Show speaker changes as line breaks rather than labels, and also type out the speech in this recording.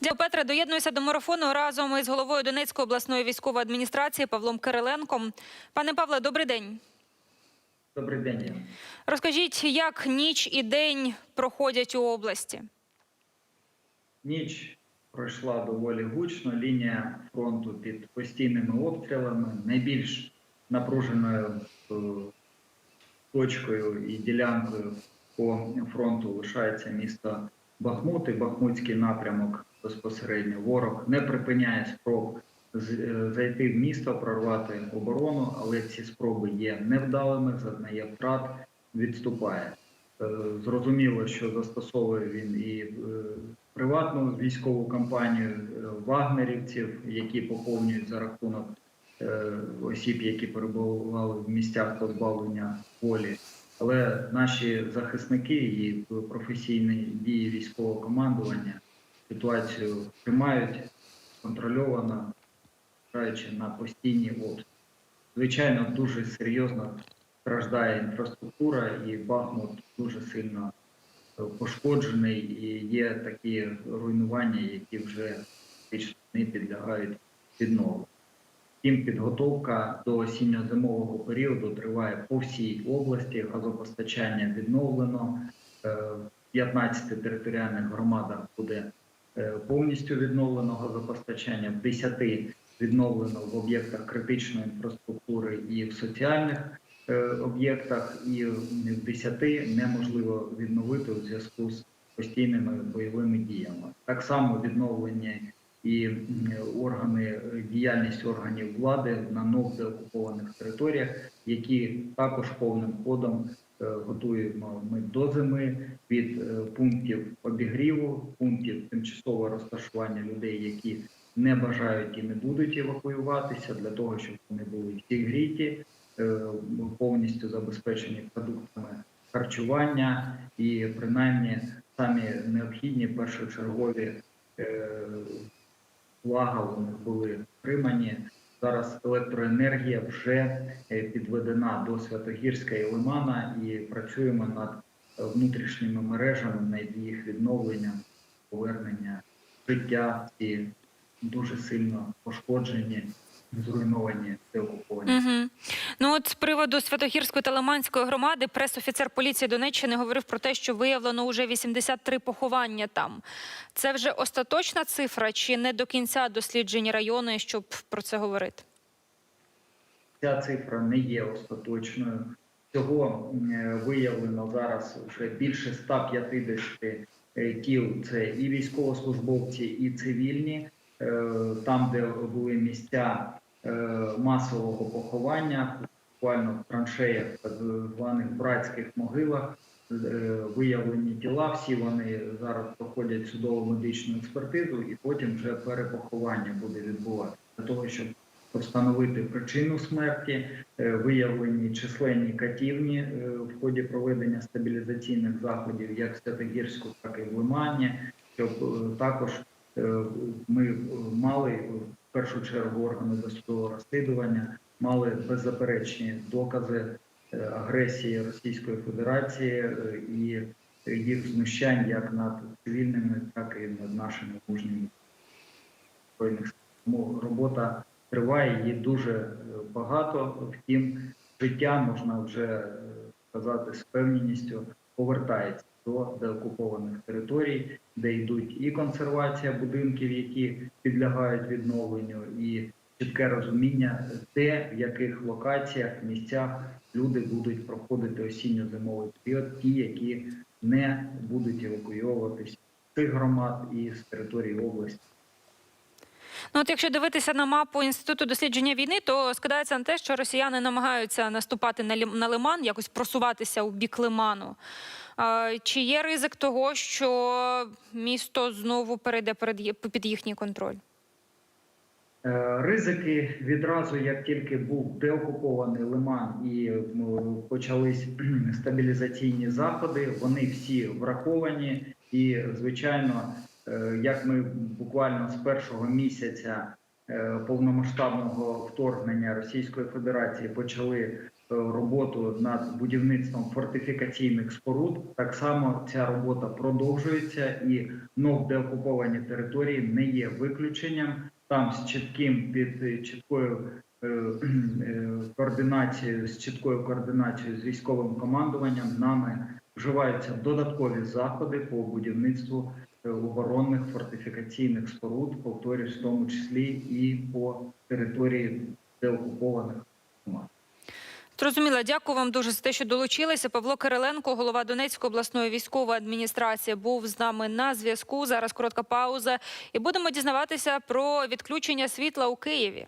Дякую, Петре. Доєднуюся до марафону разом із головою Донецької обласної військової адміністрації Павлом Кириленком. Пане Павле, добрий день.
Добрий день.
Розкажіть, як ніч і день проходять у області?
Ніч пройшла доволі гучно. Лінія фронту під постійними обстрілами. Найбільш напруженою е, точкою і ділянкою по фронту лишається місто Бахмут і Бахмутський напрямок безпосередньо. Ворог не припиняє спроб е, зайти в місто, прорвати оборону, але ці спроби є невдалими, зазнає втрат, відступає. Е, Зрозуміло, що застосовує він і е, приватну військову кампанію вагнерівців, які поповнюють за рахунок осіб, які перебували в місцях позбавлення волі. Але наші захисники і професійні дії військового командування ситуацію тримають контрольовано, граючи на постійні обстріли. Звичайно, дуже серйозно страждає інфраструктура, і Бахмут дуже сильно пошкоджений, і є такі руйнування, які вже не підлягають відновленню. Втім, підготовка до осінньо-зимового періоду триває по всій області. Газопостачання відновлено. Е, В 15 територіальних громадах буде е, повністю відновлено газопостачання, в 10 відновлено в об'єктах критичної інфраструктури і в соціальних е, об'єктах, і в 10 неможливо відновити у зв'язку з постійними бойовими діями. Так само відновлення і органи е, діяльність органів влади на нових деокупованих територіях, які також повним ходом е, готуємо ми до зими від е, пунктів обігріву, пунктів тимчасового розташування людей, які не бажають і не будуть евакуюватися, для того, щоб вони були всі гріті, повністю забезпечені продуктами харчування і принаймні самі необхідні першочергові блага у них були отримані. Зараз електроенергія вже е, підведена до Святогірська і Лимана, і працюємо над внутрішніми мережами, над їх відновленням, повернення життя і дуже сильно пошкоджені, зруйновані деокуповані.
Угу. Ну от з приводу Святогірської та Лиманської громади пресофіцер поліції Донеччини говорив про те, що виявлено вже 83 поховання там. Це вже остаточна цифра чи не до кінця дослідження району, щоб про це говорити?
Ця цифра не є остаточною. Всього е, виявлено зараз вже більше 150 е, тіл. Це і військовослужбовці, і цивільні. Е, Там, де були місця масового поховання, буквально в траншеях, так званих братських могилах, е, виявлені тіла. Всі вони зараз проходять судово медичну експертизу, і потім вже перепоховання буде відбуватися для того, щоб встановити причину смерті, е, виявлені численні катівні е, в ході проведення стабілізаційних заходів, як в Святогірську, так і в Лимані, щоб е, також е, ми е, мали е, першу чергу органи досудового розслідування, мали беззаперечні докази е, агресії Російської Федерації е, і їх знущань як над цивільними, так і над нашими мужніми збройних. Тому робота триває, її дуже е, багато. Втім, життя можна вже сказати з певністю повертається до деокупованих територій, де йдуть і консервація будинків, які підлягають відновленню, і чітке розуміння, де в яких локаціях, місцях люди будуть проходити осінньо-зимовий період, ті, які не будуть евакуйовуватись з цих громад і з території області.
Ну, от якщо дивитися на мапу інституту дослідження війни, то скидається на те, що росіяни намагаються наступати на лиман, якось просуватися у бік лиману. Чи є ризик того, що місто знову перейде під їхній контроль?
Е, Ризики відразу, як тільки був деокупований лиман і ну, почались стабілізаційні заходи, вони всі враховані. І, звичайно, е, як ми буквально з першого місяця е, повномасштабного вторгнення Російської Федерації почали роботу над будівництвом фортифікаційних споруд. Так само ця робота продовжується, і НОВ деокуповані території не є виключенням. Там з чітким під е, чіткою е, е, координацією, з чіткою координацією з військовим командуванням нами вживаються додаткові заходи по будівництву е, оборонних фортифікаційних споруд, повторюсь, в тому числі і по території деокупованих громад.
Зрозуміло, дякую вам дуже за те, що долучилися. Павло Кириленко, голова Донецької обласної військової адміністрації, був з нами на зв'язку. Зараз коротка пауза, і будемо дізнаватися про відключення світла у Києві.